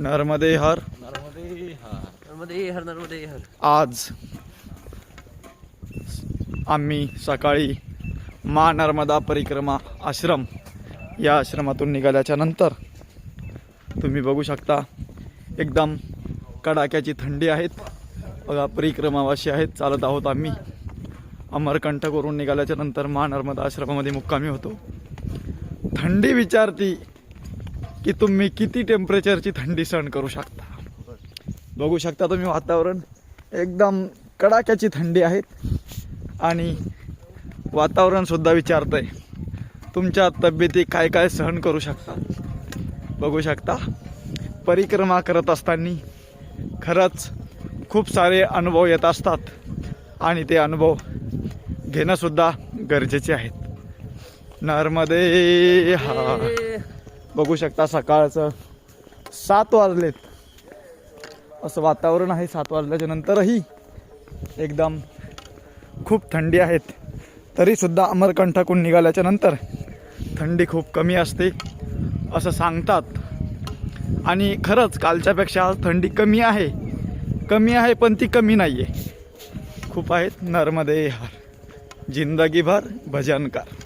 नर्मदे हर। नर्मदे हा नर्मदे हर नर्मदे हर। आज आम्ही सकाळी मा नर्मदा परिक्रमा आश्रम या आश्रमातून निघाल्याच्या नंतर तुम्ही बघू शकता एकदम कडाक्याची थंडी आहेत. बघा परिक्रमावासी आहेत चालत आहोत आम्ही. अमरकंटक वरून निघाल्याच्या नंतर मा नर्मदा आश्रमामध्ये मुक्कामी होतो. थंडी विचारती. की तुम्ही किती टेम्परेचरची थंडी सहन करू शकता? बघू शकता तुम्ही वातावरण. एकदम कडाक्याची थंडी आहेत आणि वातावरणसुद्धा विचारतं विचारतंय. तुमच्या तब्येती काय काय सहन करू शकता? बघू शकता. परिक्रमा करत असताना खरंच खूप सारे अनुभव येत असतात. आणि ते अनुभव घेणंसुद्धा गरजेचे आहेत. नर्मदे हा. बघू शकता सकाळचं. सात वाजलेत. असं वातावरण आहे सात वाजल्याच्या नंतरही एकदम खूप थंडी आहेत. तरीसुद्धा अमरकंठकून निघाल्याच्या नंतर थंडी खूप कमी असते असं सांगतात. आणि खरंच कालच्यापेक्षा आज थंडी कमी आहे. कमी आहे पण ती कमी नाही आहे खूप आहेत नर्मदे हार. जिंदगीभर भजनकार.